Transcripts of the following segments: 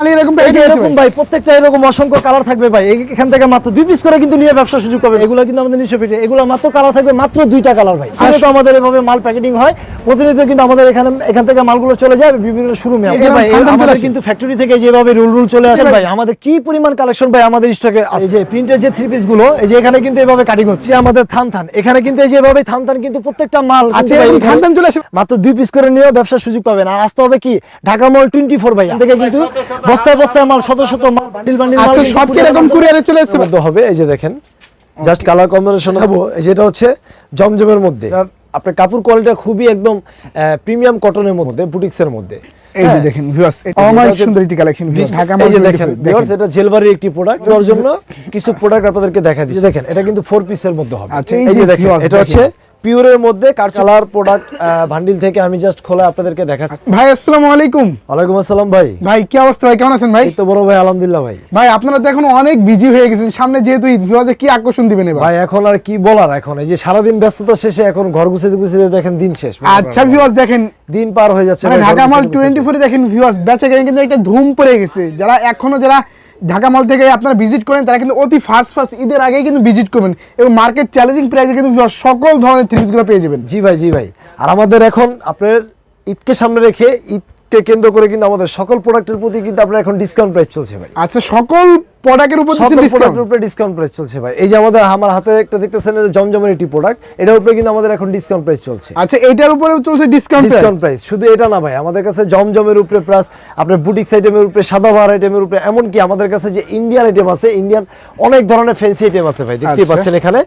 এরকম এই যে ভাই প্রত্যেকটা এরকম অসংখ্য কালার থাকবে ভাই। এখান থেকে মাত্র দুই পিস করে কিন্তু নিয়ে ব্যবসা সুযোগ পাবে এগুলো কিন্তু আমাদের নিশ্চয় পেটে এগুলো মাত্র কালার থাকবে মাত্র দুইটা কালার ভাই। আগে তো আমাদের এভাবে মাল প্যাকেটিং হয়। প্রতিনিয়ত কিন্তু আমাদের এখানে এখান থেকে মালগুলো চলে যায় বিভিন্ন শোরুমে ভাই আমাদের কিন্তু ফ্যাক্টরি থেকে যেভাবে রুল রুল চলে আসে ভাই আমাদের কি পরিমাণ কালেকশন ভাই আমাদের স্টকে এই যে প্রিন্টের যে থ্রি পিসগুলো এই যে এখানে কিন্তু এভাবে কাটিং হচ্ছে। আমাদের থান থান এখানে কিন্তু এই যে এভাবে থান থান কিন্তু প্রত্যেকটা মাল আচ্ছা মাত্র দুই পিস করে নিয়েও ব্যবসার সুযোগ পাবেন। আর আসতে হবে কি? ঢাকা মল টোয়েন্টি ফোর ভাই থেকে কিন্তু বস্তায় বস্তায় মাল শত শত মাল বান্ডিল বান্ডিল মাল আচ্ছা সব কি এরকম কুরিয়ারে চলে এসেছে? মধ্যে হবে এই যে দেখেন জাস্ট কালার কম্বিনেশন হব এই যেটা হচ্ছে জমজমের মধ্যে। আপনার কাপড় কোয়ালিটি খুবই একদম প্রিমিয়াম কটনের মধ্যে বুটিক্সের মধ্যে। এই যে হ্যাঁ। দেখেন ভিউয়ার্স এটা এটা অমায়িক সুন্দর একটি কালেকশন ঢাকা এই যে দেখেন এটা জেলবারির একটি প্রোডাক্ট দেওয়ার জন্য কিছু প্রোডাক্ট আপনাদেরকে দেখা দিচ্ছি। দেখেন। এটা কিন্তু ফোর পিসের মধ্যে হবে। আচ্ছা, এই যে দেখেন এটা হচ্ছে পিওরের মধ্যে কালার প্রোডাক্ট ভান্ডিল থেকে আমি জাস্ট খোলা আপনাদেরকে দেখাচ্ছি। ভাই আসসালামু আলাইকুম। ওয়ালাইকুম আসসালাম ভাই। ভাই কি অবস্থা ভাই? কেমন আছেন ভাই? তো বড় ভাই আলহামদুলিল্লাহ ভাই। ভাই আপনারা তো এখন অনেক বিজি হয়ে গেছেন। সামনে যেহেতু ঈদ ভিউয়ার্সে কি আকর্ষণ দিবেন এবার? ভাই এখন আর কি বলার এখন? এই যে সারাদিন ব্যস্ততা শেষে এখন ঘর গুছিয়ে গুছিয়ে দেখেন দিন শেষ। আচ্ছা ভিউয়ার্স দেখেন। দিন পার হয়ে যাচ্ছে মানে ভাই, ঢাকা মাল গুছাতে টোয়েন্টি ফোরে দেখেন ভিউয়ার্স বেচা কেনা কিন্তু একটা ধুম পড়ে গেছে। যারা এখনও যারা ঢাকা মল থেকে আপনারা ভিজিট করেন তারা কিন্তু অতি ফাস্ট ফাস্ট ঈদের আগেই কিন্তু ভিজিট করবেন এবং মার্কেট চ্যালেঞ্জিং প্রাইসে কিন্তু সকল ধরনের থ্রিপিসগুলো পেয়ে যাবেন। জি ভাই জি ভাই। আর আমাদের এখন আপনার ঈদকে সামনে রেখে ঈদকে কেন্দ্র করে কিন্তু আমাদের সকল প্রোডাক্টের প্রতি কিন্তু আপনার এখন ডিসকাউন্ট প্রাইস চলছে ভাই। আচ্ছা সকল প্রোডাক্টের উপর প্রোডাক্টের উপরে ডিসকাউন্ট প্রাইস চলছে ভাই। এই যে আমাদের আমার হাতে একটা দেখতেছেন জমজমের একটি প্রোডাক্ট এটার উপরে কিন্তু আমাদের এখন ডিসকাউন্ট প্রাইস চলছে। আচ্ছা এটার উপরেও চলছে ডিসকাউন্ট ডিসকাউন্ট প্রাইস শুধু এটা না ভাই আমাদের কাছে জমজমের উপরে প্লাস আপনার বুটিক্স আইটেমের উপরে সাদাবাহার আইটেমের উপরে এমনকি আমাদের কাছে যে ইন্ডিয়ান আইটেম আছে ইন্ডিয়ান অনেক ধরনের ফ্যান্সি আইটেম আছে ভাই দেখতেই আচ্ছা। পাচ্ছেন এখানে।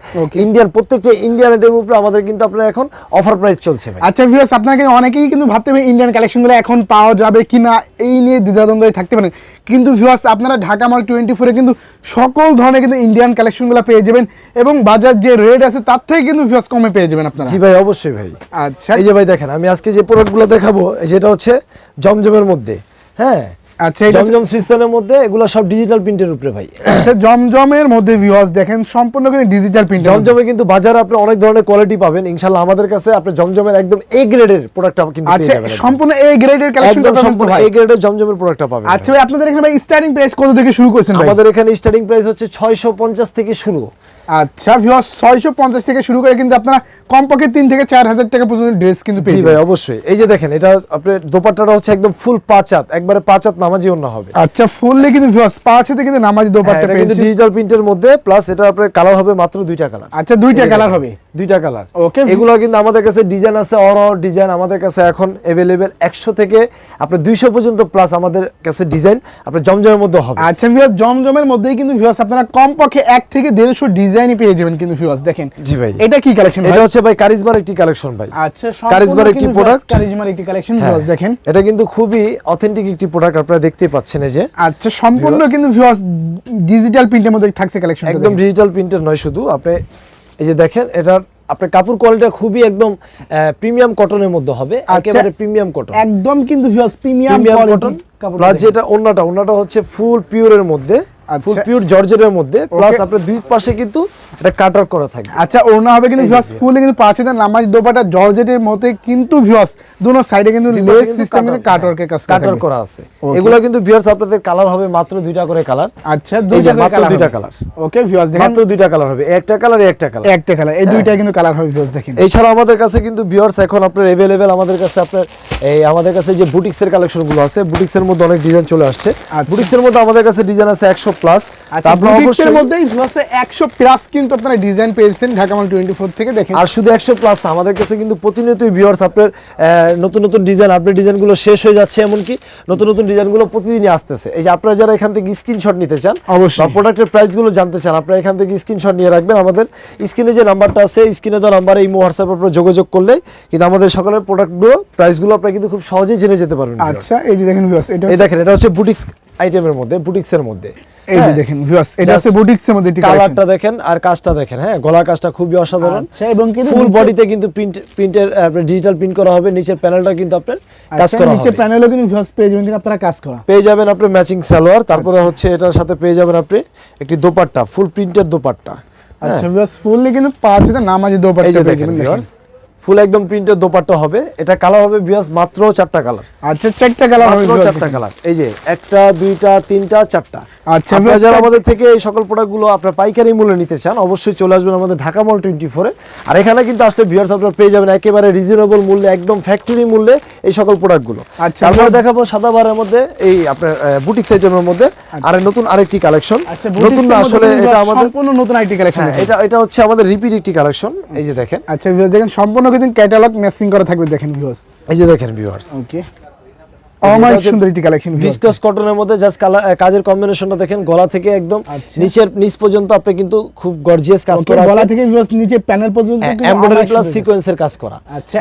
ইন্ডিয়ান প্রত্যেকটা ইন্ডিয়ান আইটেমের উপরে আমাদের কিন্তু আপনার এখন অফার প্রাইস চলছে ভাই। আচ্ছা ভিউয়ার্স আপনাকে অনেকেই কিন্তু ভাবতে ইন্ডিয়ান কালেকশনগুলো এখন পাওয়া যাবে কিনা এই নিয়ে দ্বিধাদ্বন্দ্বে থাকতে পারেন কিন্তু ভিউয়ার্স আপনারা ঢাকা মাল টোয়েন্টি ফোরে কিন্তু সকল ধরনের কিন্তু ইন্ডিয়ান কালেকশনগুলো পেয়ে যাবেন এবং বাজার যে রেট আছে তার থেকে কিন্তু ভিউয়ার্স কমে পেয়ে যাবেন আপনারা। জি ভাই অবশ্যই ভাই। আচ্ছা। এই যে ভাই দেখেন আমি আজকে যে প্রোডাক্টগুলো দেখাবো যেটা হচ্ছে জমজমের মধ্যে হ্যাঁ? আচ্ছা এটা জমজম সিস্টেমের মধ্যে এগুলো সব ডিজিটাল প্রিন্টের উপরে ভাই। আচ্ছা জমজমের মধ্যে ভিউয়ার্স দেখেন সম্পূর্ণ কিন্তু ডিজিটাল প্রিন্ট জমজমে কিন্তু বাজারে আপনি অনেক ধরনের কোয়ালিটি পাবেন। ইনশাআল্লাহ আমাদের কাছে আপনি জমজমের একদম এ গ্রেডের প্রোডাক্ট কিন্তু পেয়ে আচ্ছা যাবেন একদম। সম্পূর্ণ এ গ্রেডের কালেকশন একদম সম্পূর্ণ এ গ্রেডের জমজমের প্রোডাক্টটা পাবেন। আচ্ছা ভাই আপনাদের এখানে ভাই স্টার্টিং প্রাইস কত থেকে শুরু করেছেন ভাই? আমাদের এখানে স্টার্টিং প্রাইস হচ্ছে 650 থেকে শুরু। আচ্ছা ভিউয়ার্স 650 থেকে শুরু করে কিন্তু আপনারা কমপক্ষে তিন থেকে 4000 টাকা পর্যন্ত ড্রেস কিন্তু পেয়ে জি ভাই অবশ্যই। এই যে দেখেন এটা আপনার দোপাট্টাটা হচ্ছে একদম ফুল পাঁচাত। একবারে পাঁচাত নামাজি অন্য হবে। আচ্ছা ফুললে কিন্তু পাঁচাতে কিন্তু নামাজি হ্যাঁ, দোপাট্টা কিন্তু পেয়েছি। ডিজিটাল প্রিন্টের মধ্যে প্লাস এটা আপনার কালার হবে মাত্র দুইটা কালার আচ্ছা দুইটা কালার হবে। দুইটা কালার। Okay. এগুলো কিন্তু আমাদের কাছে ডিজাইন আছে অর অর ডিজাইন আমাদের কাছে এখন অ্যাভেলেবেল একশো থেকে আপনার দুইশো পর্যন্ত প্লাস আমাদের কাছে ডিজাইন আপনার জমজমের মধ্যে হবে। আচ্ছা ভিউয়ার্স জমজমের মধ্যেই কিন্তু ভিউয়ার্স আপনারা কমপক্ষে এক থেকে দেড়শো ডিজাইনই পেয়ে যাবেন কিন্তু ভিউয়ার্স দেখেন। জি ভাই। এটা কি কালেকশন এটা হচ্ছে ভাই কারিজমার একটি কালেকশন ভাই। আচ্ছা কারিজমার একটি product। কারিজমার একটি কালেকশন হ্যাঁ, ভিউয়ার্স দেখেন। এটা কিন্তু খুবই অথেন্টিক একটি প্রোডাক্ট আপনারা দেখতে পাচ্ছেন এই যে। আচ্ছা সম্পূর্ণ। কিন্তু ভিউয়ার্স ডিজিটাল প্রিন্টের মধ্যে থাকছে কালেকশন একদম ডিজিটাল প্রিন্টের নয় শুধু আপনি এই যে দেখেন এটার আপনার কাপড় কোয়ালিটি খুবই একদম প্রিমিয়াম কটনের মধ্যে হবে আচ্ছা। একেবারে প্রিমিয়াম কটন একদম কিন্তু ভিউয়ার্স প্রিমিয়াম কটন প্লাস যেটা ওন্নাটা ওন্নাটা হচ্ছে ফুল পিওরের মধ্যে। ফুল পিওর জর্জেটের মধ্যে প্লাস Okay. আপনার দুই পাশে কিন্তু এটা কাটার করা থাকবে আচ্ছা ওনা হবে কিন্তু এই যে ভিউয়ার্স viewers। ফুলে কিন্তু পাঁচ হাজার নামাজ দোপাটা জর্জেটের মধ্যে কিন্তু ভিউয়ার্স দুনো সাইডে কিন্তু দুই পাশে লেস কিন্তু সিস্টেম কিন্তু cutter- কাটওয়ার্কের কাজ কাটার করা করা আছে Okay. এগুলো কিন্তু ভিউয়ার্স আপনাদের কালার হবে মাত্র দুইটা করে কালার আচ্ছা এই যে দুইটা মাত্র কালার দুইটা কালার ওকে ভিউয়ার্স দেখেন মাত্র দুইটা কালার হবে একটা কালার একটা কালার একটা কালার এই দুইটা কিন্তু কালার হবে ভিউয়ার্স দেখেন এছাড়া আমাদের কাছে কিন্তু ভিউয়ার্স এখন আপনার अवेलेबल আমাদের কাছে আপনার এই আমাদের কাছে যে বুটিক্সের কালেকশন গুলো আছে বুটিক্সের মধ্যে অনেক ডিজাইন চলে আসছে আচ্ছা। বুটিক্সের মধ্যে আমাদের কাছে ডিজাইন আছে 100 প্লাস আচ্ছা বুটিক্সের মধ্যেই ভিউয়ার্স 100 প্লাস কিন্তু আপনারা ডিজাইন পেয়েছেন ঢাকা মাল 24 থেকে দেখেন। আর শুধু 100 প্লাস আমাদের কাছে কিন্তু প্রতিনিয়তই ভিউয়ার্স আপনার নতুন নতুন ডিজাইন আপডেট ডিজাইনগুলো শেষ হয়ে যাচ্ছে এমনকি নতুন নতুন ডিজাইনগুলো প্রতিদিনই আসতেছে। এই যে আপনারা যারা এখান থেকে স্ক্রিনশট নিতে চান বা প্রোডাক্টের প্রাইসগুলো জানতে চান আপনারা এখান থেকে স্ক্রিনশট নিয়ে রাখবেন। আমাদের স্ক্রিনে যে নাম্বারটা আছে স্ক্রিনে দেওয়া নাম্বারে এই হোয়াটসঅ্যাপ আপনারা যোগাযোগ করলে কিন্তু আমাদের সকলের প্রোডাক্টগুলো প্রাইসগুলো আপনারা কিন্তু খুব সহজেই জেনে যেতে পারবেন আচ্ছা এই যে দেখেন ভিউয়ার্স এটা এই দেখেন এটা হচ্ছে বুটিক্স আইটেমের মধ্যে বুটিক্সের মধ্যে। এই যে হ্যাঁ। দেখেন ভিউয়ার্স এটা Just হচ্ছে বুটিক্সের মধ্যে কালারটা দেখেন আর কাজটা দেখেন হ্যাঁ গলার কাজটা খুবই অসাধারণ। আচ্ছা এবং কিন্তু ফুল নিচে- বডিতে কিন্তু প্রিন্ট প্রিন্টের ডিজিটাল প্রিন্ট করা হবে নিচের প্যানেলটা কিন্তু আপনার কাজ আচ্ছা করা নিচে হবে। প্যানেলও কিন্তু ভিউয়ার্স পেয়ে যাবেন কিন্তু আপনারা কাজ করা। পেয়ে যাবেন আপনি ম্যাচিং সালোয়ার তারপরে হচ্ছে এটার সাথে পেয়ে যাবেন আপনি একটি দোপাট্টা ফুল প্রিন্টের দোপাট্টা আচ্ছা ভিউয়ার্স ফুললি কিন্তু পাঁচ নামাজি দোপাট্টা পেয়ে দেখেন যাবেন ভিউয়ার্স ফুল একদম প্রিন্টের দোপাট্টা হবে। এটা কালার হবে বিয়াস মাত্র চারটা কালার আচ্ছা চারটা কালার হবে মাত্র চারটা কালার এই যে একটা দুইটা তিনটা চারটা। আচ্ছা, আপনারা যারা আমাদের থেকে এই সকল প্রোডাক্টগুলো আপনার পাইকারি মূল্যে নিতে চান অবশ্যই চলে আসবেন আমাদের ঢাকা মল টোয়েন্টি ফোরে আর এখানে কিন্তু আসলে ভিউয়ার্স আপনারা পেয়ে যাবেন একেবারে রিজনেবল মূল্যে একদম ফ্যাক্টরি মূল্যে এই সকল প্রোডাক্টগুলো আচ্ছা, তারপরে দেখাবো সাদাবারের মধ্যে এই আপনার বুটিক সাইটের মধ্যে। আর নতুন আরেকটি কালেকশন আচ্ছা নতুন না আসলে এটা আমাদের সম্পূর্ণ নতুন আইটি কালেকশন হ্যাঁ, এটা এটা হচ্ছে আমাদের রিপিট একটি কালেকশন এই যে দেখেন। আচ্ছা দেখেন সম্পূর্ণ কিন্তু ক্যাটালগ ম্যাচিং করা থাকবে দেখেন ভিউয়ার্স এই যে দেখেন ভিউয়ার্স ওকে অমায়িক সুন্দর একটি কালেকশন ভিসকাস কটনের মধ্যে জাস্ট কাজের কম্বিনেশনটা দেখেন গলা থেকে একদম আচ্ছা। নিচের নিচ পর্যন্ত আপনি কিন্তু খুব গর্জিয়াস কাজ করা গলা থেকে ভিউয়ার্স নিচে প্যানেল পর্যন্ত এমব্রয়ডারি প্লাস সুন্দর। সিকোয়েন্সের কাজ করা। আচ্ছা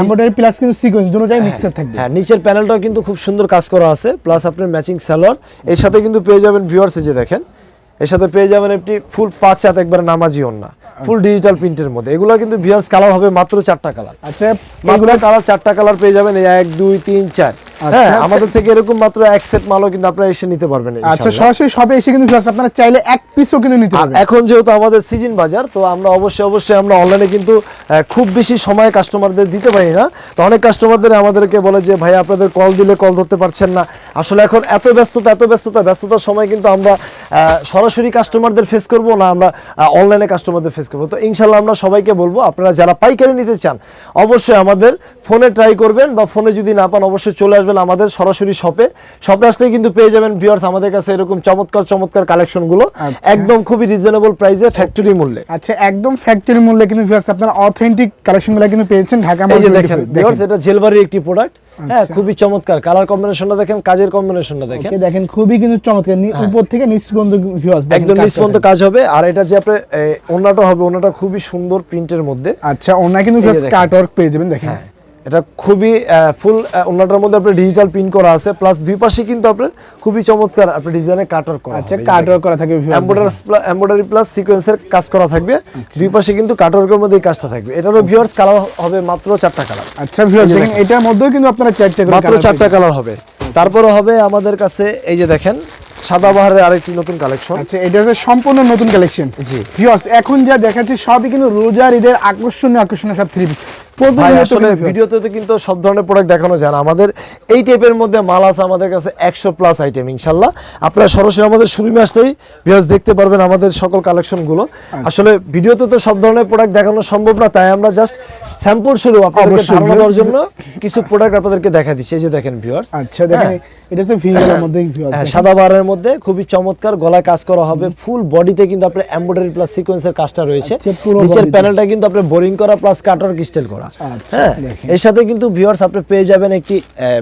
এমব্রয়ডারি প্লাস কিন্তু সিকোয়েন্স দুটোটাই মিক্সার থাকবে। হ্যাঁ নিচের প্যানেলটাও কিন্তু খুব সুন্দর কাজ করা আছে প্লাস আপনার ম্যাচিং সালোয়ার এর সাথে কিন্তু পেয়ে যাবেন ভিউয়ার্স যে দেখেন এর সাথে পেয়ে যাবেন একটি ফুল পাঁচ চাত একবার নামাজি ওন্না ফুল ডিজিটাল প্রিন্টের মধ্যে। এগুলো কিন্তু ভিউয়ার্স কালার হবে মাত্র চারটা কালার আচ্ছা মাত্র কালার চারটা কালার পেয়ে যাবেন এই এক দুই তিন চার। হ্যাঁ আচ্ছা। আমাদের থেকে এরকম মাত্র এক সেট মালও কিন্তু আপনারা এসে নিতে পারবেন আচ্ছা সরাসরি শপে এসে কিন্তু আপনারা চাইলে এক পিসও কিন্তু নিতে পারবেন। এখন যেহেতু আমাদের সিজন বাজার তো আমরা অবশ্যই অবশ্যই আমরা অনলাইনে কিন্তু খুব বেশি সময় কাস্টমারদের দিতে পারি না। তো অনেক কাস্টমারদের আমাদেরকে বলে যে ভাই আপনাদের কল দিলে কল ধরতে পারছেন না। আসলে এখন এত ব্যস্ততা এত ব্যস্ততা ব্যস্ততার সময় কিন্তু আমরা সরাসরি কাস্টমারদের ফেস করব না আমরা অনলাইনে কাস্টমারদের ফেস করব। তো ইনশাল্লাহ আমরা সবাইকে বলব আপনারা যারা পাইকারি নিতে চান অবশ্যই আমাদের ফোনে ট্রাই করবেন বা ফোনে যদি না পান অবশ্যই চলে আসবেন আমাদের সরাসরি শপে শপে আসলে কিন্তু পেয়ে যাবেন ভিউয়ার্স আমাদের কাছে এরকম চমৎকার চমৎকার কালেকশনগুলো আচ্ছা। একদম খুবই রিজনেবল প্রাইসে ফ্যাক্টরি মূল্যে। আচ্ছা একদম ফ্যাক্টরি মূল্যে কিন্তু viewers আপনারা অথেন্টিক কালেকশনগুলো কিন্তু পেয়েছেন ঢাকা 24 দেখেন। ভিউয়ার্স এটা জেলবারি একটি প্রোডাক্ট হ্যাঁ খুবই চমৎকার। কালার কম্বিনেশনটা দেখেন কাজের কম্বিনেশনটা দেখেন Okay, দেখেন। খুবই কিন্তু চমৎকার। নি- উপর থেকে নিচ পর্যন্ত ভিউয়ার্স একদম নিচ পর্যন্ত কাজ হবে। আর এটা যে আপনার ওনাটা হবে ওনাটা খুবই সুন্দর প্রিন্টের মধ্যে। আচ্ছা ওনা কিন্তু ভিউয়ার্স কাট ওয়ার্ক পেয়ে যাবেন দেখেন। হ্যাঁ। এটা খুবই ফুল ওনাটার মধ্যে আপনার ডিজিটাল প্রিন্ট করা আছে প্লাস দুই পাশে কিন্তু আপনার খুবই চমৎকার আপনার ডিজাইনের কাটার করা আচ্ছা কাট ওয়ার্ক করা থাকে viewers এমব্রয়ডারি প্লাস সিকোয়েন্সের কাজ করা থাকবে। দুই পাশে কিন্তু কাটওয়ার্কের মধ্যে কাজটা থাকবে। এটারও ভিউয়ার্স কালার হবে মাত্র চারটা কালার আচ্ছা ভিউয়ার্স দেখেন এটার মধ্যেও কিন্তু আপনারা চারটে মাত্র চারটা কালার হবে। তারপরে হবে আমাদের কাছে এই যে দেখেন সাদাবাহারের আরেকটি নতুন কালেকশন আচ্ছা এটা হচ্ছে সম্পূর্ণ নতুন কালেকশন জি। ভিউয়ার্স এখন যা দেখাচ্ছি সবই কিন্তু রোজার ঈদের আকর্ষণীয় আকর্ষণীয় সব থ্রি পিস আসলে ভিডিওতে তো কিন্তু সব ধরনের প্রোডাক্ট দেখানো যায় না। আমাদের এই টাইপের মধ্যে মাল আছে আমাদের কাছে একশো প্লাস আইটেম ইনশাল্লাহ। আপনারা সরাসরি আমাদের শোরুমে আসলেই ভিউয়ার্স দেখতে পারবেন আমাদের সকল কালেকশনগুলো আচ্ছা। আসলে ভিডিওতে তো সব ধরনের প্রোডাক্ট দেখানো সম্ভব না তাই আমরা জাস্ট স্যাম্পল শুরু আপনাদেরকে ধারণা দেওয়ার জন্য কিছু প্রোডাক্ট আপনাদেরকে দেখা দিচ্ছি। এই যে দেখেন ভিউয়ার্স আচ্ছা দেখেন এটা হচ্ছে ভিউয়ারের মধ্যে হ্যাঁ সাদা বারের মধ্যে খুবই চমৎকার গলায় কাজ করা হবে। ফুল বডিতে কিন্তু আপনার এমব্রয়ডারি প্লাস সিকোয়েন্সের কাজটা রয়েছে। আচ্ছা, নিচের প্যানেলটা কিন্তু আপনার বোরিং করা প্লাস কাটার স্টাইল করা। আচ্ছা, হ্যাঁ দেখেন। এর সাথে কিন্তু ভিউয়ার্স আপনি পেয়ে যাবেন একটি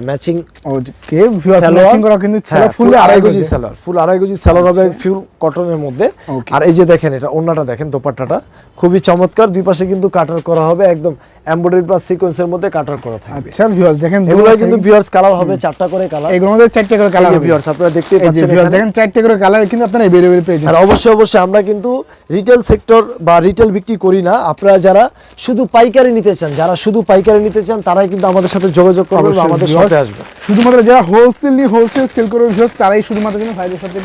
ম্যাচিং ওকে ভিউয়ার্স ম্যাচিং করা কিন্তু ছিল ফুল আড়াই গজি সালোয়ার ফুল আড়াই গজি সালোয়ার হবে ফুল কটনের মধ্যে Okay. আর এই যে দেখেন এটা ওন্নাটা দেখেন দোপাট্টাটা খুবই চমৎকার দুই পাশে কিন্তু কাটার করা হবে একদম এমব্রয়ডারি প্লাস সিকোয়েন্সের মধ্যে কাটার করা থাকবে আচ্ছা ভিউয়ার্স দেখেন এগুলো কিন্তু ভিউয়ার্স কালার হবে চারটা করে কালার এগুলোর মধ্যে চারটে করে কালার হবে ভিউয়ার্স আপনারা দেখতেই এই যে পাচ্ছেন ভিউয়ার্স এখানে। দেখেন চারটে করে কালার কিন্তু আপনারা अवेलेबल পেয়ে যাবেন আর অবশ্যই অবশ্যই আমরা কিন্তু রিটেল সেক্টর বা রিটেল বিক্রি করি না আপনারা যারা শুধু পাইকারি নিতে চান যারা শুধু পাইকারি নিতে চান তারাই কিন্তু আমাদের সাথে যোগাযোগ করবেন বা আমাদের। শপে আসবে। শুধুমাত্র যারা হোলসেল নিয়ে হোলসেল সেল করবে ভিউয়ার্স তারাই শুধুমাত্র কিন্তু ভাইদের সাথে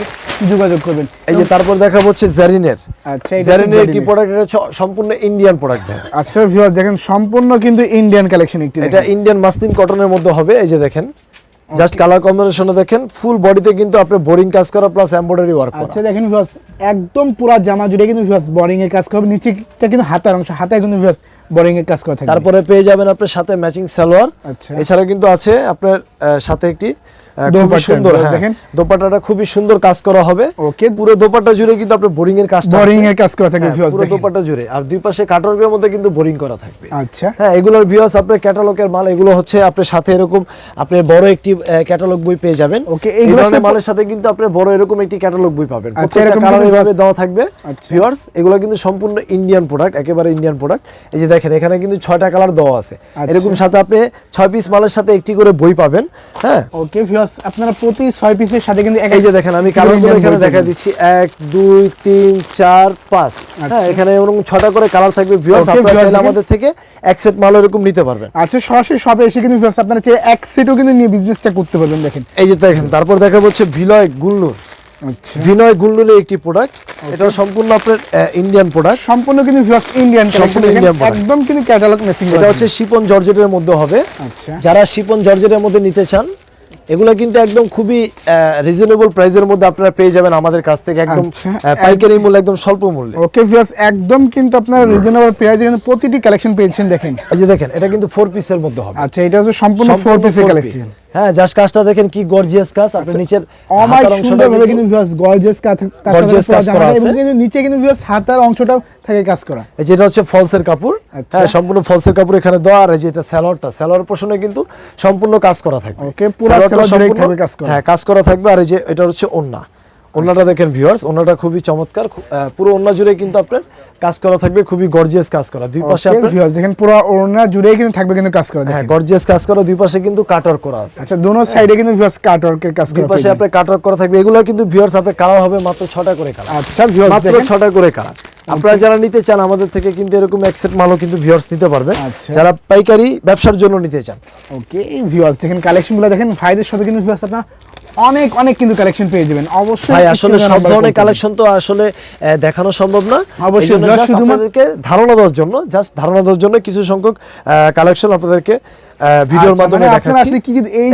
যোগাযোগ করবেন। এই যে তারপর দেখা হচ্ছে জারিনের আচ্ছা জারিনের Jardine। প্রোডাক্ট এটা সম্পূর্ণ ইন্ডিয়ান প্রোডাক্ট আচ্ছা ভিউয়ার্স দেখেন সম্পূর্ণ কিন্তু ইন্ডিয়ান কালেকশন একটি এটা ইন্ডিয়ান মাসলিন কটনের মধ্যে হবে এই যে দেখেন। জাস্ট কালার কম্বিনেশনে দেখেন ফুল বডিতে কিন্তু আপনার বোরিং কাজ করা প্লাস এমব্রয়ডারি ওয়ার্ক করা। আচ্ছা দেখেন ভিউয়ার্স একদম পুরো জামা জুড়ে কিন্তু ভিউয়ার্স বোরিং এর কাজ করবে নিচেটা কিন্তু হাতার অংশ হাতায় কিন্তু ভিউয়ার্স বোরিং এর কাজ করা থাকে তারপরে পেয়ে যাবেন আপনার সাথে ম্যাচিং সালোয়ার। আচ্ছা। এছাড়া কিন্তু আছে আপনার সাথে একটি সুন্দর দেখেন। দোপাট্টাটা খুবই সুন্দর কাজ করা হবে। ওকে পুরো দোপাট্টা জুড়ে কিন্তু আপনার বোরিং এর কাজটা বোরিং এর কাজ করা থাকবে পুরো দোপাট্টা জুড়ে। আর দুই পাশে কাটওয়ার্কের মধ্যে কিন্তু বোরিং করা থাকবে। আচ্ছা। হ্যাঁ এগুলোর ভিউয়ার্স আপনার ক্যাটালগের মাল এগুলো হচ্ছে আপনার সাথে এরকম আপনি বড় একটি ক্যাটালগ বই পেয়ে যাবেন। Okay, এই ধরনের মালের সাথে কিন্তু আপনি বড় এরকম একটি ক্যাটালগ বই পাবেন। প্রত্যেকটা কালার এভাবে দেওয়া থাকবে। ভিউয়ার্স এগুলো কিন্তু সম্পূর্ণ ইন্ডিয়ান প্রোডাক্ট একেবারে ইন্ডিয়ান প্রোডাক্ট এই যে দেখেন এখানে কিন্তু ছয়টা কালার দেওয়া আছে। আচ্ছা। এরকম সাথে আপনি ছয় পিস মালের সাথে একটি করে বই পাবেন। হ্যাঁ। ওকে ভিউয়ার্স আপনারা প্রতি ছয় পিসের সাথে কিন্তু এই যে দেখেন আমি কালারগুলো এখানে দেখা দিচ্ছি। এক দুই তিন চার পাঁচ। হ্যাঁ এখানে এরকম ছটা করে কালার থাকবে ভিউয়ার্স আচ্ছা। আপনারা চাইলে আমাদের থেকে এক সেট মাল এরকম নিতে পারবেন। আচ্ছা সরাসরি শপে এসে কিন্তু ভিউয়ার্স আপনারা চাইলে এক সেটও কিন্তু নিয়ে বিজনেসটা করতে পারবেন দেখেন। এই যে দেখেন তারপর দেখা হচ্ছে ভিলয় গুলনুর আচ্ছা। বিনয় গুল্লুরের একটি প্রোডাক্ট এটা সম্পূর্ণ আপনার ইন্ডিয়ান প্রোডাক্ট সম্পূর্ণ কিন্তু ভিউয়ার্স ইন্ডিয়ান সম্পূর্ণ product। একদম কিন্তু ক্যাটালগ মেসিং এটা হচ্ছে শিপন জর্জেটের মধ্যে হবে। আচ্ছা। যারা শিপন জর্জেটের মধ্যে নিতে চান এগুলো কিন্তু একদম খুবই রিজনেবল প্রাইসের মধ্যে আপনারা পেয়ে যাবেন আমাদের কাছ থেকে একদম আচ্ছা, পাইকারি মূল্য একদম স্বল্প মূল্যে। ওকে ভিউয়ার্স একদম কিন্তু আপনারা রিজনেবল প্রাইসে কিন্তু প্রতিটি কালেকশন পেয়েছেন দেখেন। এই যে দেখেন এটা কিন্তু ফোর পিসের মধ্যে হবে। আচ্ছা এটা হচ্ছে সম্পূর্ণ ফোর পিসের কালেকশন। হ্যাঁ জাস্ট কাজটা দেখেন কি গর্জিয়াস কাজ। আপনি নিচের সুন্দর ভাবে কিন্তু- ভিউয়ার্স গর্জিয়াস কাজ গর্জিয়াস কাজ করা এবং আছে। কিন্তু নিচে কিন্তু ভিউয়ার্স হাতার অংশটাও থাকে কাজ করা। এই যেটা হচ্ছে ফলসের কাপড়। আচ্ছা। হ্যাঁ সম্পূর্ণ ফলসের কাপড় এখানে দেওয়া আর এই যেটা স্যালোয়ারটা স্যালোয়ার পোর্শনে কিন্তু সম্পূর্ণ কাজ করা থাকবে। ওকে পুরো সম্পূর্ণ- কাজ করা। হ্যাঁ কাজ করা থাকবে আর এই যে এটা হচ্ছে ওন্না ওন্নাটা দেখেন ভিউয়ার্স ওনারা খুবই চমৎকার পুরো ওনা জুড়ে কিন্তু আপনার কাজ করা থাকবে খুবই গর্জিয়াস কাজ করা। দুই পাশে আপনার ভিউয়ার্স দেখেন পুরো ওনা জুড়ে কিন্তু থাকবে কিন্তু কাজ করা হ্যাঁ গর্জিয়াস কাজ করা দুই পাশে কিন্তু কাটার করা আছে। আচ্ছা দোনো সাইডে কিন্তু ভিউয়ার্স কাটার কে কাজ দুই করা পাশে আপনার কাটার করা থাকবে এগুলো কিন্তু ভিউয়ার্স আপনার কালার হবে মাত্র ছটা করে কালার আচ্ছা ভিউয়ার্স মাত্র দেখেন। ছটা করে কালার আপনারা যারা নিতে চান আমাদের থেকে কিন্তু এরকম একসেট মালও কিন্তু ভিউয়ার্স নিতে পারবেন আচ্ছা। যারা পাইকারি ব্যবসার জন্য নিতে চান। ওকে ভিউয়ার্স দেখেন কালেকশনগুলো দেখেন ভাইদের সাথে কিন্তু ভিউয়ার্স আপনার অনেক অনেক কিন্তু কালেকশন পেয়ে যাবেন। অবশ্যই ভাই আসলে সব ধরনের কালেকশন তো আসলে দেখানো সম্ভব না। অবশ্যই, আপনাদেরকে ধারণা দেওয়ার জন্য জাস্ট ধারণা দেওয়ার জন্য কিছু সংখ্যক কালেকশন আপনাদেরকে ভিডিওর আচ্ছা, মাধ্যমে মানে আপনারা দেখাচ্ছি।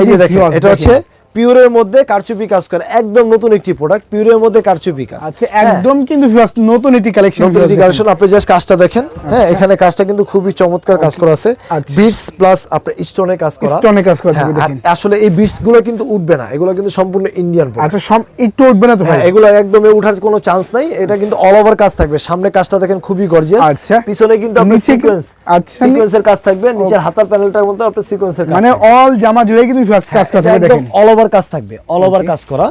এই যে দেখেন এটা হচ্ছে। পিওরের মধ্যে কারচুপি কাজ করে। একদম নতুন একটি প্রোডাক্ট পিওরের মধ্যে কারচুপি কাজ। আচ্ছা একদম কিন্তু নতুন একটি কালেকশন নতুন একটি কালেকশন আপনি জাস্ট কাজটা দেখেন। হ্যাঁ এখানে কাজটা কিন্তু খুবই চমৎকার কাজ করা আছে। আচ্ছা। বিটস প্লাস আপনার স্টোনে কাজ করা। স্টোনে কাজ করা হ্যাঁ, দেখেন। আসলে এই বিটসগুলো কিন্তু উঠবে না। এগুলো কিন্তু সম্পূর্ণ ইন্ডিয়ান প্রোডাক্ট আচ্ছা সব একটু উঠবে না তো ভাই? হ্যাঁ এগুলো একদমই উঠার কোনো চান্স নাই। এটা কিন্তু অল ওভার কাজ থাকবে। সামনে কাজটা দেখেন খুবই গর্জিয়াস আচ্ছা। পিছনে কিন্তু আপনি সিকোয়েন্স আচ্ছা, সিকোয়েন্সের কাজ থাকবে। নিচের হাতার প্যানেলটার মধ্যে আপনার সিকোয়েন্সের কাজ মানে অল জামা জুড়ে কিন্তু কাজ করা দেখেন। অল ওভার কাজ থাকবে অল ওভার কাজ করা।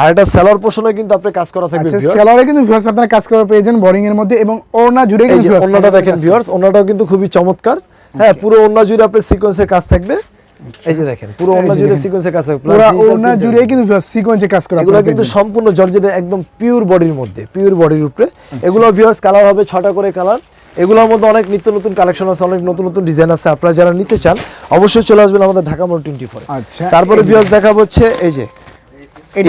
আর এটা সেলর পোর্শনে কিন্তু আপনি কাজ করা থাকবে আচ্ছা viewers। সেলারে কিন্তু ভিউয়ার্স আপনারা কাজ করা পেয়ে বোরিং এর মধ্যে এবং ওড়না জুড়ে কিন্তু ওন্নাটা কাজ দেখেন ভিউয়ার্স ওন্নাটাও কিন্তু খুবই চমৎকার। হ্যাঁ পুরো ওনা জুড়ে আপনার সিকোয়েন্সের কাজ থাকবে। এই যে দেখেন পুরো যে জুড়ে। সিকোয়েন্সের কাজ থাকবে। পুরো printed। জুড়ে কিন্তু ভিউয়ার্স সিকোয়েন্সে কাজ করা এগুলো কিন্তু সম্পূর্ণ জর্জেটের একদম পিওর বডির মধ্যে পিওর বডির উপরে। এগুলো ভিউয়ার্স কালার হবে ছটা করে কালার এগুলোর মধ্যে অনেক নিত্য নতুন কালেকশন আছে অনেক নতুন নতুন ডিজাইন আছে। আপনারা যারা নিতে চান অবশ্যই চলে আসবেন আমাদের ঢাকা মোড় টোয়েন্টি ফোর আচ্ছা, তারপরে বিয়াস দেখা হচ্ছে এই যে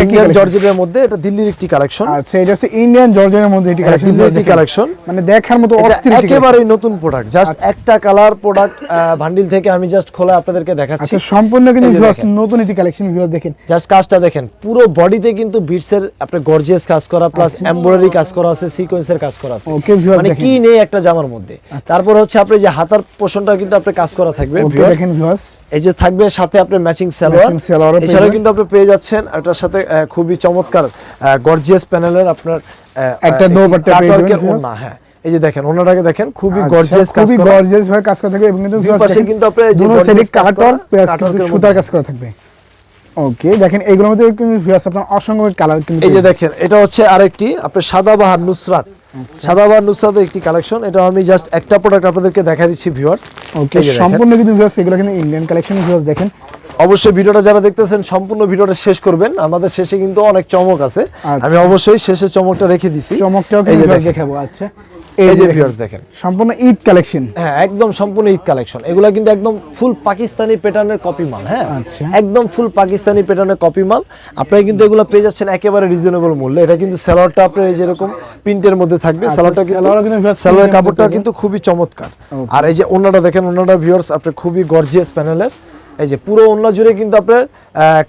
ইন্ডিয়ান জর্জেটের মধ্যে? এটা দিল্লির একটি কালেকশন আচ্ছা এটা হচ্ছে ইন্ডিয়ান জর্জনের মধ্যে এটি কালেকশন দিল্লির একটি কালেকশন মানে দেখার মতো অস্থির একটি নতুন প্রোডাক্ট জাস্ট একটা কালার প্রোডাক্ট ভান্ডিল থেকে আমি জাস্ট খোলা আপনাদেরকে দেখাচ্ছি। আচ্ছা সম্পূর্ণ কিন্তু এই যে viewers দেখেন। নতুন একটি কালেকশন ভিউয়ার্স দেখেন। জাস্ট কাজটা দেখেন। পুরো বডিতে কিন্তু বিটসের গর্জিয়াস কাজ করা প্লাস এমব্রয়ডারি কাজ করা আছে সিকোয়েন্সের কাজ করা আছে। আচ্ছা। মানে কি নেই একটা জামার মধ্যে। তারপর হচ্ছে আপনি যে হাতার পোষণটা কিন্তু আপনার কাজ করা থাকবে দেখেন এই যে থাকবে সাথে আপনার ম্যাচিং সালোয়ার এছাড়াও কিন্তু আপনি পেয়ে যাচ্ছেন এটার সাথে খুবই চমৎকার গর্জিয়াস প্যানেলের আপনার একটা দোপাট্টা পেয়ে যাবেন, viewers। হ্যাঁ। এই যে দেখেন ওনাটাকে দেখেন খুবই আচ্ছা, গর্জিয়াস কাজ খুবই গর্জিয়াস ভাবে কাজ করা থাকবে এবং কিন্তু দুই পাশে কিন্তু আপনি যে প্লাস কাটওয়ার্কের সুতার কাজ করা থাকবে। ওকে দেখেন এইগুলোর মধ্যে কিন্তু ভিউয়ার্স আপনার অসংখ্য কালার কিন্তু এই যে দেখেন এটা হচ্ছে আরেকটি আপনার সাদাবাহার নুসরাত। সাদাবাহার নুসরাতের একটি কালেকশন এটা আমি জাস্ট একটা প্রোডাক্ট আপনাদেরকে দেখা দিচ্ছি ভিউয়ার্স ওকে সম্পূর্ণ কিন্তু ভিউয়ার্স এগুলো কিন্তু ইন্ডিয়ান কালেকশন ভিউয়ার্স দেখেন। অবশ্যই ভিডিওটা যারা দেখতেছেন সম্পূর্ণ ভিডিওটা শেষ করবেন। আমাদের শেষে কিন্তু অনেক চমক আছে। আচ্ছা। আমি অবশ্যই শেষে চমকটা রেখে দিছি। চমকটাও। দেখাবো আচ্ছা। এই যে ভিউয়ার্স দেখেন সম্পূর্ণ ঈদ কালেকশন হ্যাঁ একদম সম্পূর্ণ ঈদ কালেকশন এগুলো কিন্তু একদম ফুল পাকিস্তানি প্যাটার্নের কপি মাল হ্যাঁ? আচ্ছা। একদম ফুল পাকিস্তানি প্যাটার্নের কপি মাল। আপনারা কিন্তু এগুলো পেয়ে যাচ্ছেন একেবারে রিজনেবল মূল্যে। এটা কিন্তু স্যালোয়ারটা আপনার এই যেরকম প্রিন্টের মধ্যে থাকবে। স্যালোয়ারটা কিন্তু সালোয়ারও কিন্তু viewers স্যালোয়ার print এর মধ্যে কাপড়টা কিন্তু খুবই চমৎকার। আর এই যে ওনাটা দেখেন ওনাটা ভিউয়ার্স আপনার খুবই গর্জিয়াস প্যানেলের এই যে পুরো ওন্না জুড়ে কিন্তু আপনার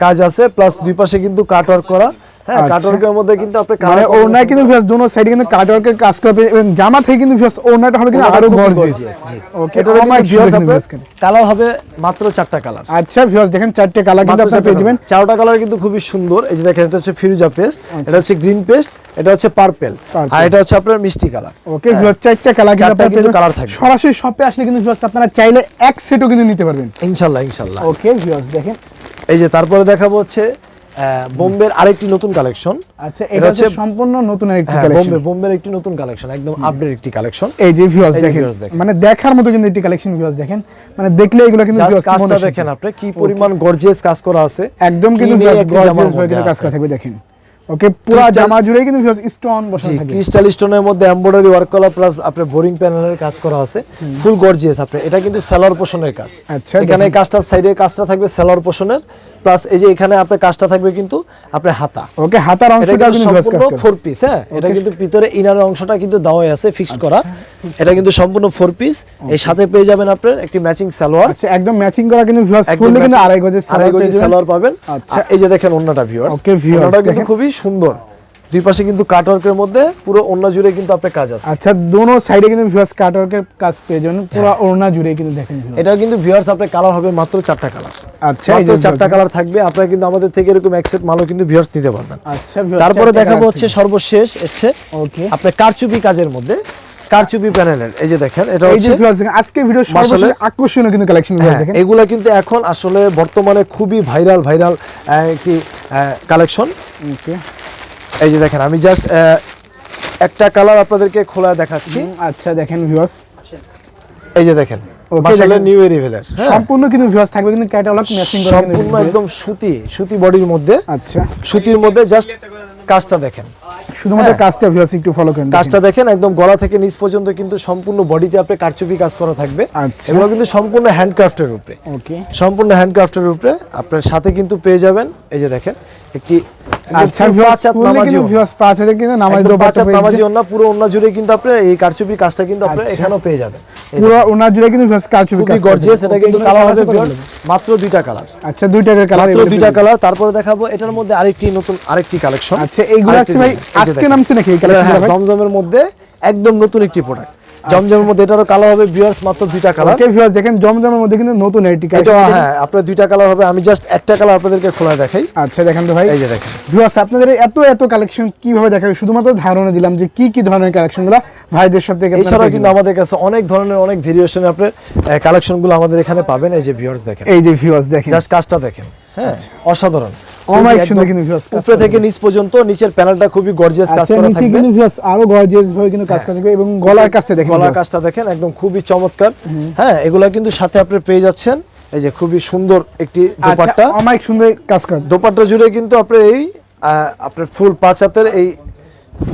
কাজ আছে। প্লাস দুই পাশে কিন্তু কাটওয়ার্ক করা। হ্যাঁ আচ্ছা। কাটওয়ার্কের মধ্যে কিন্তু আপনি মানে কিন্তু ভিউয়ার্স দুনো সাইডে কিন্তু কাটওয়ার্কের কাজ করা পেয়ে- এবং জামা থেকে কিন্তু ওড়নাটা হবে কিন্তু আরও গর্জিয়াস ওকে viewers কিন্তু। কালার হবে মাত্র চারটা কালার আচ্ছা ভিউয়ার্স দেখেন চারটে কালার কিন্তু চারটা পেয়ে যাবেন। চারটা কালার কিন্তু খুবই সুন্দর। এই যে দেখেন এটা হচ্ছে ফিরোজা পেস্ট এটা হচ্ছে গ্রিন পেস্ট এটা হচ্ছে পার্পেল আর এটা হচ্ছে আপনার মিষ্টি কালার ওকে ভিউয়ার্স চারটে কালার কিন্তু আপনারা কিন্তু পেয়ে থাকবে। সরাসরি শপে আসলে কিন্তু ভিউয়ার্স আপনারা চাইলে এক সেটও কিন্তু নিতে পারবেন। ইনশাল্লাহ ইনশাল্লাহ। ওকে ভিউয়ার্স দেখেন। এই যে তারপরে দেখাবো হচ্ছে বোম্বের আরেকটি নতুন কালেকশন। আচ্ছা এটা হচ্ছে সম্পূর্ণ নতুন একটি হ্যাঁ কালেকশন। বোম্বে বোম্বের একটি নতুন কালেকশন একদম আপডেট একটি কালেকশন। এই যে ভিউয়ার্স দেখেন মানে দেখার মতো কিন্তু একটি কালেকশন ভিউয়ার্স দেখেন। মানে দেখলে এগুলো কিন্তু জাস্ট কাজটা দেখেন আপনি কি পরিমাণ গর্জিয়াস কাজ করা আছে। একদম কিন্তু একটি ভাবে কাজ করা থাকবে দেখেন। ওকে পুরো জামা জুড়ে কিন্তু ভিউয়ার্স স্টোন বসানো জি থাকবে। ক্রিস্টাল স্টোনের মধ্যে এমব্রয়ডারি ওয়ার্ক করা প্লাস আপনার বোরিং প্যানেলের কাজ করা আছে। ফুল গর্জিয়াস আপনি। এটা কিন্তু সেলর পোষণের কাজ। আচ্ছা, এখানে কাজটা সাইডে কাজটা থাকবে সেলর পোষণের প্লাস এই যে এখানে আপনার কাজটা থাকবে কিন্তু আপনার হাতা। ওকে হাতার অংশটা কিন্তু সম্পূর্ণ ফোর পিস হ্যাঁ? এটা কিন্তু ভিতরে ইনার অংশটা কিন্তু দেওয়াই আছে ফিক্সড করা। এটা কিন্তু সম্পূর্ণ ফোর পিস এর সাথে পেয়ে যাবেন আপনার একটি ম্যাচিং সালোয়ার। আচ্ছা একদম ম্যাচিং করা কিন্তু ভিউয়ার্স ফুললি কিন্তু আড়াই গজের সালোয়ার পাবেন। আচ্ছা। এই যে দেখেন ওন্নাটা ভিউয়ার্স ওকে ভিউয়ার্স কিন্তু খুবই সুন্দর। দুই পাশে কিন্তু কাটওয়ার্কের মধ্যে পুরো ওন্না জুড়ে কিন্তু আপনার কাজ আছে। আচ্ছা দোনো সাইডে কিন্তু ভিউয়ার্স কাটওয়ার্কের কাজ পেয়ে যাবেন পুরো ওড়না জুড়ে কিন্তু দেখেন। এটা কিন্তু ভিউয়ার্স আপনার কালার হবে মাত্র চারটা কালার আচ্ছা এই মাত্র যে চারটা কালার থাকবে আপনারা কিন্তু আমাদের থেকে এরকম মালও কিন্তু ভিউয়ার্স নিতে পারবেন। আচ্ছা তারপরে দেখাবো হচ্ছে সর্বশেষ হচ্ছে ওকে। আপনার কারচুপি কাজের মধ্যে কারচুপি প্যানেলের এই যে দেখেন এটা হচ্ছে আজকে ভিডিও সর্বশেষ আকর্ষণীয় কিন্তু কালেকশন হ্যাঁ, দেখেন। এগুলা কিন্তু এখন আসলে বর্তমানে খুবই ভাইরাল ভাইরাল একটি কালেকশন ওকে এই যে দেখেন আমি জাস্ট একটা কালার আপনাদেরকে খোলা দেখাচ্ছি। আচ্ছা দেখেন ভিউয়ার্স এই যে দেখেন নিউ এরিভেলার সম্পূর্ণ কিন্তু ভিউয়ার্স থাকবে কিন্তু ক্যাটালগ ম্যাচিং করে সম্পূর্ণ একদম সুতি সুতি বডির মধ্যে। আচ্ছা। সুতির মধ্যে জাস্ট কাজটা দেখেন। শুধুমাত্র হ্যাঁ। কাজটা ভিউয়ার্স একটু ফলো করেন কাজটা দেখেন একদম গলা থেকে নিচ পর্যন্ত কিন্তু সম্পূর্ণ বডিতে আপনি কারচুপি কাজ করা থাকবে। আচ্ছা। এগুলো কিন্তু সম্পূর্ণ হ্যান্ডক্রাফটের উপরে। ওকে সম্পূর্ণ হ্যান্ডক্রাফটের উপরে আপনার সাথে কিন্তু পেয়ে যাবেন। এই যে দেখেন একটি আচ্ছা পুরো জুড়ে কিন্তু আপনার এই কারচুপি কাজটা কিন্তু আপনার এখানেও পেয়ে যাবেন। পুরো জুড়ে কিন্তু গর্জিয়াস এটা কিন্তু কালার হবে মাত্র দুইটা কালার আচ্ছা দুই টাকার কালার মাত্র দুইটা কালার তারপরে দেখাবো এটার মধ্যে আরেকটি নতুন আরেকটি কালেকশন আচ্ছা এইগুলো আজকে নামছে নাকি এই কালেকশন হ্যাঁ, মধ্যে একদম নতুন একটি প্রোডাক্ট জমজমের মধ্যে এটারও কালার হবে ভিউয়ার্স মাত্র দুইটা কালার ওকে ভিউয়ার্স দেখেন জমজমের মধ্যে কিন্তু নতুন এইটি এটা হ্যাঁ আপনার দুইটা কালার হবে আমি জাস্ট একটা কালার আপনাদেরকে খোলা দেখাই। আচ্ছা দেখেন তো ভাই। এই যে দেখেন। ভিউয়ার্স আপনাদের এত এত কালেকশন কীভাবে দেখাবে? শুধুমাত্র ধারণা দিলাম যে কি কি ধরনের কালেকশনগুলো ভাইদের সব থেকে এছাড়াও কিন্তু আমাদের কাছে অনেক ধরনের অনেক ভেরিয়েশন আপনার কালেকশনগুলো আমাদের এখানে পাবেন। এই যে ভিউয়ার্স দেখেন। এই যে ভিউয়ার্স দেখেন। জাস্ট কাজটা দেখেন। হ্যাঁ অসাধারণ। অমায়িক সুন্দর কিন্তু উপরে থেকে নিচ পর্যন্ত নিচের প্যানেলটা খুবই গর্জিয়াস কাজ আচ্ছা করা থাকবে। কিন্তু ভিউয়ার্স আরও গর্জিয়াস ভাবে কিন্তু কাজ করা থাকবে এবং গলার কাছে দেখেন গলার। কাজটা দেখেন একদম খুবই চমৎকার। হ্যাঁ এগুলা কিন্তু সাথে আপনি পেয়ে যাচ্ছেন। এই যে খুবই সুন্দর একটি দোপাট্টা। আচ্ছা অমায়িক সুন্দর কাজ করা দোপাট্টা জুড়ে কিন্তু আপনার এই আপনার ফুল পাঁচ হাতের এই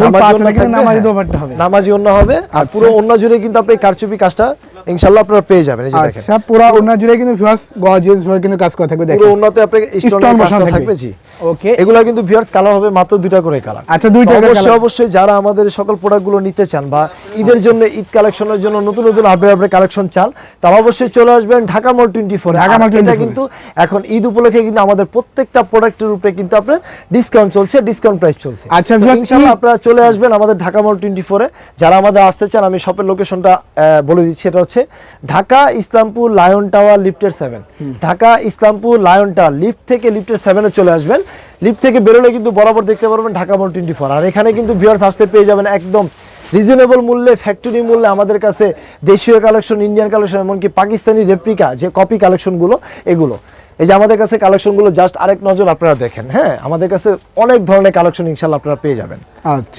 নামাজি নামাজি হ্যাঁ। দোপাট্টা হবে। নামাজি হবে। আর আচ্ছা। পুরো ওড়না জুড়ে কিন্তু আপনি কারচুপি কাজটা ইনশাআল্লাহ আপনারা পেয়ে যাবেন এই যে দেখেন। আচ্ছা পুরো ওনার জুড়ে কিন্তু ভিউয়ার্স গর্জিয়াস ভাবে কিন্তু কাজ করা থাকবে দেখেন। ওড়নাতে আপনার Stone স্টোনের কাজটা থাকবে। থাকবে জি। ওকে। এগুলা কিন্তু ভিউয়ার্স কালার হবে মাত্র দুইটা করে কালার আচ্ছা দুই টাকার অবশ্যই অবশ্যই যারা আমাদের সকল প্রোডাক্টগুলো নিতে চান বা ঈদের জন্য ঈদ কালেকশনের জন্য নতুন নতুন আপডেট আপডেট কালেকশন চান তারা অবশ্যই চলে আসবেন Dhaka mall twenty four Dhaka Mall 24 এটা কিন্তু এখন ঈদ উপলক্ষে কিন্তু আমাদের প্রত্যেকটা প্রোডাক্টের উপরে কিন্তু আপনার ডিসকাউন্ট চলছে ডিসকাউন্ট প্রাইস চলছে। আচ্ছা, ইনশাআল্লাহ আপনারা চলে আসবেন আমাদের ঢাকা মল টোয়েন্টি ফোরে যারা আমাদের আসতে চান আমি শপের লোকেশনটা বলে দিচ্ছি এটা হচ্ছে ঢাকা ইসলামপুর লায়ন টাওয়ার লিফটের seven Dhaka Islampur Lion Tower lift থেকে লিফটের সেভেনে চলে আসবেন। লিফট থেকে বেরোলে কিন্তু বরাবর দেখতে পারবেন ঢাকা মল টোয়েন্টি ফোর আর এখানে কিন্তু ভিউয়ার্স আসতে পেয়ে যাবেন একদম রিজনেবল মূল্যে ফ্যাক্টরি মূল্যে আমাদের কাছে দেশীয় কালেকশন ইন্ডিয়ান কালেকশন এমনকি পাকিস্তানি রেপ্লিকা যে কপি কালেকশনগুলো এগুলো। এই যে আমাদের কাছে কালেকশনগুলো জাস্ট আরেক নজর আপনারা দেখেন হ্যাঁ? আমাদের কাছে অনেক ধরনের কালেকশন ইনশাল্লাহ আপনারা পেয়ে যাবেন। আচ্ছা।